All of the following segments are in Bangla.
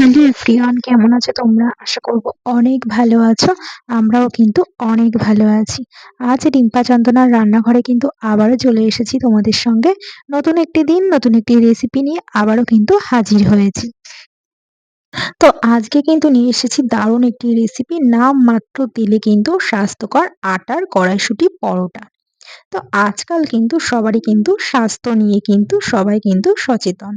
হ্যালো এভরিওয়ান কেমন আছো তোমরা? আশা করব অনেক ভালো আছো। আমরাও কিন্তু অনেক ভালো আছি। আজ রিম্পা চন্দনার রান্নাঘরে কিন্তু আবারও চলে এসেছি তোমাদের সঙ্গে। নতুন একটি দিন, নতুন একটি রেসিপি নিয়ে আবারও কিন্তু হাজির হয়েছি। তো আজকে কিন্তু নিয়ে এসেছি দারুণ একটি রেসিপি নাম মাত্র দিলে কিন্তু স্বাস্থ্যকর আটার কড়াইশুটি পরোটা। তো আজকাল কিন্তু সবারই কিন্তু স্বাস্থ্য নিয়ে কিন্তু সবাই কিন্তু সচেতন।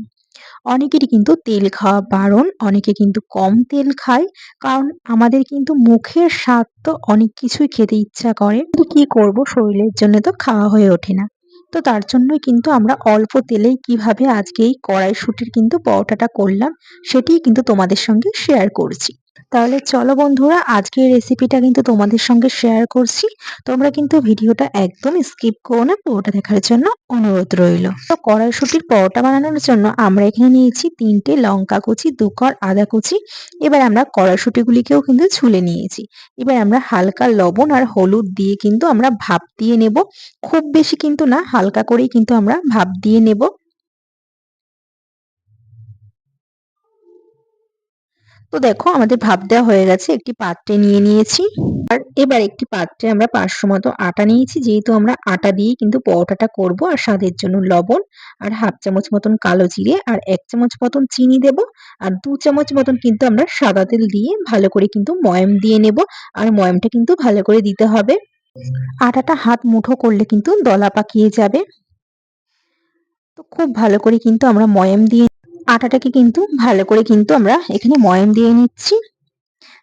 অনেকেরই কিন্তু তেল খাওয়া বারণ, অনেকে কিন্তু কম তেল খায়। কারণ আমাদের কিন্তু মুখের স্বাদ তো অনেক কিছুই খেতে ইচ্ছা করে। কিন্তু কি করব? শরীরের জন্য তো খাওয়া হয়ে ওঠে না। তো তার জন্যই কিন্তু আমরা অল্প তেলেই কীভাবে আজকে এই কড়াইশুঁটির কিন্তু পরোটাটা করলাম, সেটিই কিন্তু তোমাদের সঙ্গে শেয়ার করছি। তাহলে চলো বন্ধুরা, আজকের রেসিপিটা কিন্তু তোমাদের সঙ্গে শেয়ার করছি। তোমরা কিন্তু ভিডিওটা একদম স্কিপ করো না, পুরোটা দেখার জন্য অনুরোধ রইল। তো কড়াইশুটির পরোটা বানানোর জন্য আমরা এখানে নিয়েছি তিনটে লঙ্কা কুচি, দু কর আদা কুচি। এবার আমরা কড়াইশুটিগুলিকেও কিন্তু ছুলে নিয়েছি। এবার আমরা হালকা লবণ আর হলুদ দিয়ে কিন্তু আমরা ভাপ দিয়ে নেব। খুব বেশি কিন্তু না, হালকা করেই কিন্তু আমরা ভাপ দিয়ে নেব। তো দেখো, আমাদের ভাপ দেওয়া হয়ে গেছে, একটি পাত্রে নিয়ে নিয়েছি। আর এবার একটি পাত্রে আমরা পাঁচশো মতো আটা নিয়েছি, যেহেতু আমরা আটা দিয়েই কিন্তু পরোটাটা করব, আর স্বাদের জন্য লবণ, আর হাফ চামচ মতন কালো জিরে, আর এক চামচ মতন চিনি দেব, আর দু চামচ মতন কিন্তু আমরা সাদা তেল দিয়ে ভালো করে কিন্তু ময়ম দিয়ে নেব, আর ময়মটা কিন্তু ভালো করে দিতে হবে। আটাটা হাত মুঠো করলে কিন্তু দলা পাকিয়ে যাবে। তো খুব ভালো করে কিন্তু আমরা ময়াম দিয়ে আটাটাকে কিন্তু ভালো করে কিন্তু আমরা এখানে ময়াম দিয়ে নিচ্ছি।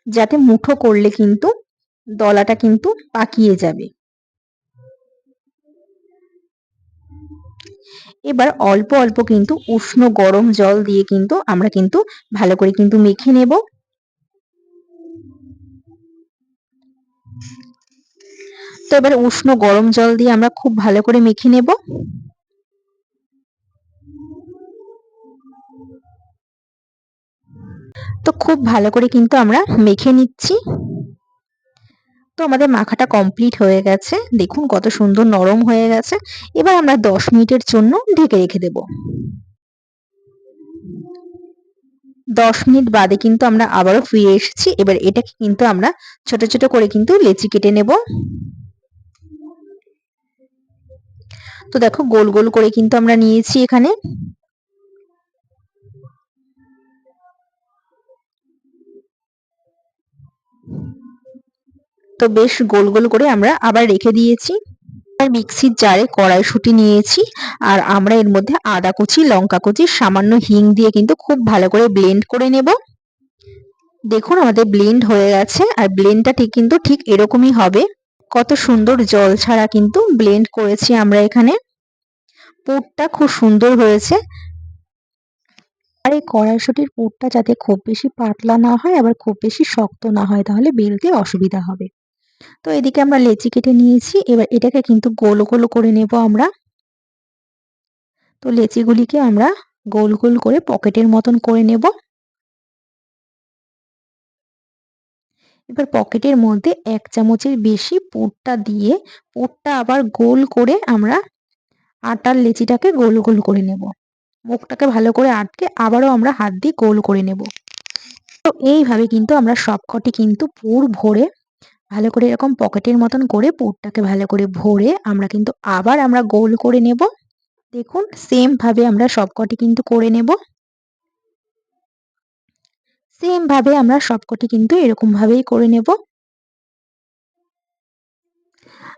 যাতে মুঠো করলে কিন্তু দলাটা কিন্তু পাকিয়ে যাবে। এবার অল্প অল্প কিন্তু উষ্ণ গরম জল দিয়ে কিন্তু আমরা কিন্তু ভালো করে কিন্তু মেখে নেব। তো এবার উষ্ণ গরম জল দিয়ে আমরা খুব ভালো করে মেখে নেব। তো খুব ভালো করে কিন্তু আমরা মেখে নিচ্ছি। তো আমাদের মাখাটা কমপ্লিট হয়ে গেছে। দেখুন কত সুন্দর নরম হয়ে গেছে। এবার আমরা দশ মিনিটের জন্য ঢেকে রেখে দেব। দশ মিনিট বাদে কিন্তু আমরা আবারও ফিরে এসেছি। এবার এটাকে কিন্তু আমরা ছোট ছোট করে কিন্তু লেচি কেটে নেব। তো দেখো গোল গোল করে কিন্তু আমরা নিয়েছি এখানে। তো বেশ গোল গোল করে আমরা আবার রেখে দিয়েছি। আর মিক্সির জারে কড়াইশুঁটি নিয়েছি। আর আমরা এর মধ্যে আদা কুচি, লঙ্কা কুচি, সামান্য হিং দিয়ে কিন্তু খুব ভালো করে ব্লেন্ড করে নেব। দেখুন আমাদের ব্লেন্ড হয়ে গেছে। আর ব্লেন্ডটা ঠিক কিন্তু ঠিক এরকমই হবে। কত সুন্দর জল ছাড়া কিন্তু ব্লেন্ড করেছি আমরা এখানে। পুরটা খুব সুন্দর হয়েছে। আর এই কড়াইশুঁটির পুরটা যাতে খুব বেশি পাতলা না হয়, আবার খুব বেশি শক্ত না হয়, তাহলে বেলতে অসুবিধা হবে। তো এদিকে আমরা লেচি কেটে নিয়েছি, এবার এটাকে কিন্তু গোল গোল করে নেব আমরা। তো লেচিগুলিকে আমরা গোল গোল করে পকেটের মতন করে নেব। এবার পকেটের মধ্যে এক চামচের বেশি পুরটা দিয়ে, পুরটা আবার গোল করে আমরা আটার লেচিটাকে গোল গোল করে নেব। মুখটাকে ভালো করে আটকে আবারও আমরা হাত দিয়ে গোল করে নেব। তো এইভাবে কিন্তু আমরা সবকটি কিন্তু পুর ভরে ভালো করে এরকম পকেটের মতন করে পুরটাকে ভালো করে ভরে আমরা কিন্তু আবার আমরা গোল করে নেব। দেখুন সেম ভাবে আমরা সবকটি কিন্তু করে নেব। সেম ভাবে আমরা সবকটি কিন্তু এরকম ভাবেই করে নেব।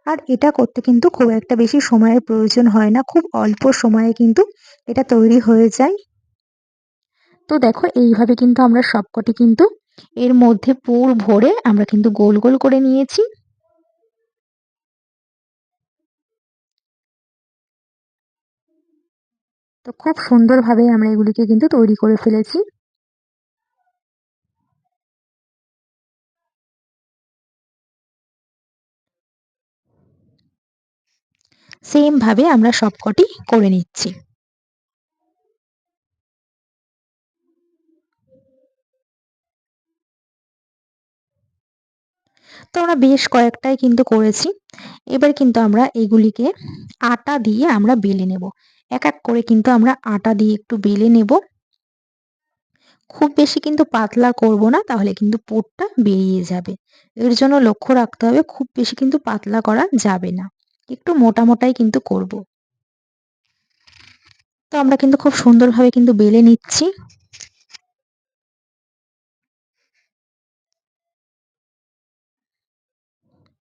আর এটা করতে কিন্তু খুব একটা বেশি সময়ের প্রয়োজন হয় না, খুব অল্প সময়ে কিন্তু এটা তৈরি হয়ে যায়। তো দেখো, এইভাবে কিন্তু আমরা সবকটি কিন্তু এর মধ্যে পুর ভরে আমরা কিন্তু গোল গোল করে নিয়েছি। তো খুব সুন্দরভাবে আমরা এগুলিকে কিন্তু তৈরি করে ফেলেছি। সেমভাবে আমরা সবকটি করে নিচ্ছি। তো আমরা বেশ কয়েকটাই কিন্তু করেছি। এবার কিন্তু আমরা এগুলিকে আটা দিয়ে আমরা বেলে নেব। এক এক করে কিন্তু আমরা আটা দিয়ে একটু বেলে নেব। খুব বেশি কিন্তু পাতলা করব না, তাহলে কিন্তু পোটটা বেরিয়ে যাবে। এর জন্য লক্ষ্য রাখতে হবে, খুব বেশি কিন্তু পাতলা করা যাবে না। একটু মোটা মোটাই কিন্তু করব। তো আমরা কিন্তু খুব সুন্দরভাবে কিন্তু বেলে নিচ্ছি।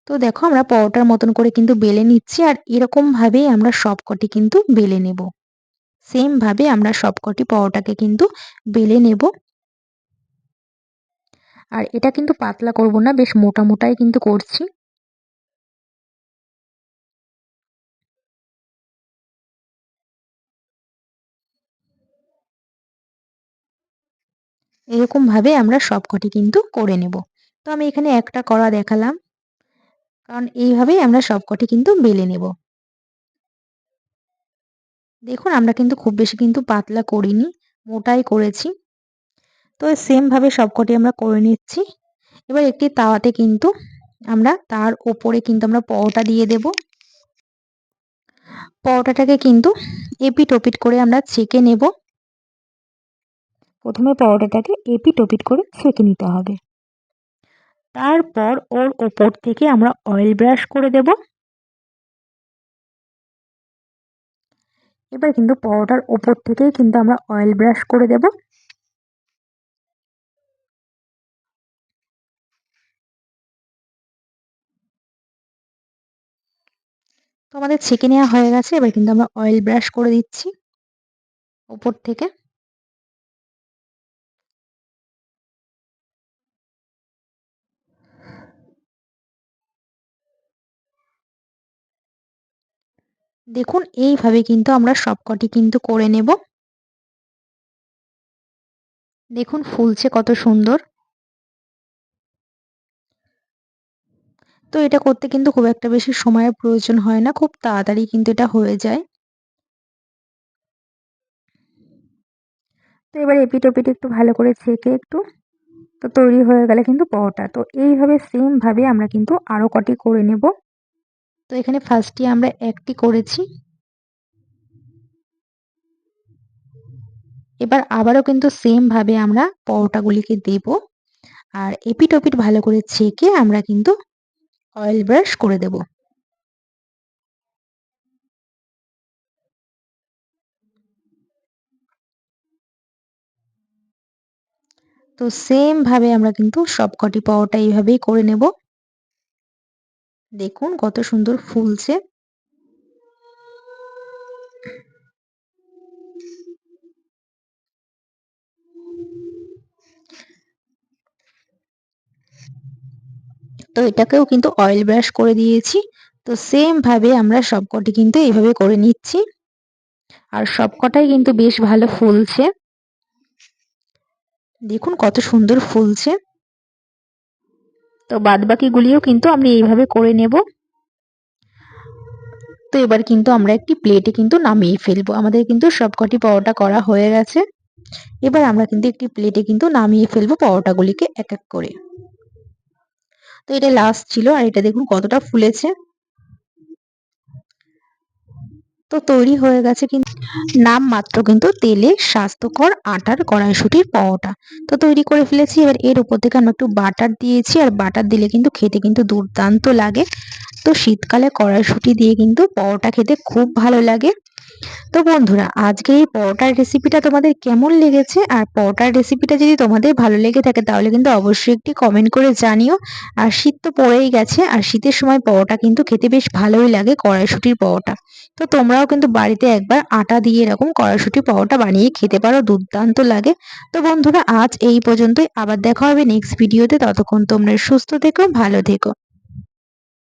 তো দেখো আমরা পরোটার মতন করে কিন্তু বেলে নিচ্ছি আর এরকমভাবেই আমরা সবকটি কিন্তু বেলে নেব। সেমভাবে আমরা সবকটি পরোটাকে কিন্তু বেলে নেব। আর এটা কিন্তু পাতলা করব না, বেশ মোটা মোটাই কিন্তু করছি। এরকমভাবে আমরা সবকটি কিন্তু করে নেব। তো আমি এখানে একটা করা দেখালাম। কারণ এইভাবেই আমরা সবকটি কিন্তু বেলে নেব। দেখুন, আমরা কিন্তু খুব বেশি কিন্তু পাতলা করিনি, মোটাই করেছি। তো সেমভাবে সবকটি আমরা করে নিচ্ছি। এবার একটি তাওয়াতে কিন্তু আমরা তার ওপরে কিন্তু আমরা পরোটা দিয়ে দেব। পরোটাটাকে কিন্তু এপিট ওপিট করে আমরা ছেঁকে নেব। প্রথমে পরোটাটাকে এপিট ওপিট করে ছেঁকে নিতে হবে। তারপর ওর ওপর থেকে আমরা অয়েল ব্রাশ করে দেব। এবার কিন্তু পরোটার ওপর থেকেই কিন্তু আমরা অয়েল ব্রাশ করে দেব। তো আমাদের ছেঁকে নেওয়া হয়ে গেছে, এবার কিন্তু আমরা অয়েল ব্রাশ করে দিচ্ছি ওপর থেকে। দেখুন, এইভাবে কিন্তু আমরা সবকটি কিন্তু করে নেব। দেখুন, ফুলছে কত সুন্দর। তো এটা করতে কিন্তু খুব একটা বেশি সময়ের প্রয়োজন হয় না, খুব তাড়াতাড়ি কিন্তু এটা হয়ে যায়। তো এবার এপিট ওপিট একটু ভালো করে ছেঁকে একটু, তো তৈরি হয়ে গেলে কিন্তু পরোটা। তো এইভাবে সেমভাবে আমরা কিন্তু আরও কটি করে নেব। তো এখানে ফার্স্টে আমরা একটি করেছি। এবার আবারও কিন্তু সেমভাবে আমরা পরোটাগুলিকে দেব। আর এপিট ওপিট ভালো করে ছেঁকে আমরা কিন্তু অয়েল ব্রাশ করে দেব। তো সেমভাবে আমরা কিন্তু সবকটি পরোটা এইভাবেই করে নেব। দেখুন কত সুন্দর ফুলছে। তো এটাকেও কিন্তু অয়েল ব্রাশ করে দিয়েছি। তো সেমভাবে আমরা সবকটি কিন্তু এইভাবে করে নিচ্ছি। আর সবকটাই কিন্তু বেশ ভালো ফুলছে। দেখুন কত সুন্দর ফুলছে। তো বাদবাকিগুলিও কিন্তু আমি এইভাবে করে নেব। তো এবার কিন্তু আমরা একটি প্লেটে কিন্তু নামিয়ে ফেলব। আমাদের কিন্তু সবকটি পরোটা করা হয়ে গেছে। এবার আমরা কিন্তু একটি প্লেটে কিন্তু নামিয়ে ফেলব পরোটাগুলিকে এক এক করে। তো এটা লাস্ট ছিল আর এটা দেখুন কতটা ফুলেছে। তো তৈরি হয়ে গেছে কিন্তু নাম মাত্র কিন্তু তেলে স্বাস্থ্যকর আটার কড়াইশুটির পরোটা। তো তৈরি করে ফেলেছি, এবার এর উপর থেকে আমি একটু বাটার দিয়েছি, আর বাটার দিলে কিন্তু খেতে কিন্তু দুর্দান্ত লাগে। তো শীতকালে কড়াইশুটি দিয়ে কিন্তু পরোটা খেতে খুব ভালো লাগে। তো বন্ধুরা, আজকে এই পরোটার রেসিপিটা তোমাদের কেমন লেগেছে? আর পরোটার রেসিপিটা যদি তোমাদের ভালো লেগে থাকে, তাহলে কিন্তু অবশ্যই একটি কমেন্ট করে জানিও। আর শীত তো পড়েই গেছে, আর শীতের সময় পরোটা কিন্তু খেতে বেশ ভালোই লাগে, কড়াইশুটির পরোটা। তো তোমরাও কিন্তু বাড়িতে একবার আটা দিয়ে এরকম কড়াইশুটি পরোটা বানিয়ে খেতে পারো, দুর্দান্ত লাগে। তো বন্ধুরা, আজ এই পর্যন্তই, আবার দেখা হবে নেক্সট ভিডিওতে ততক্ষণ তোমরা সুস্থ থেকো, ভালো থেকো।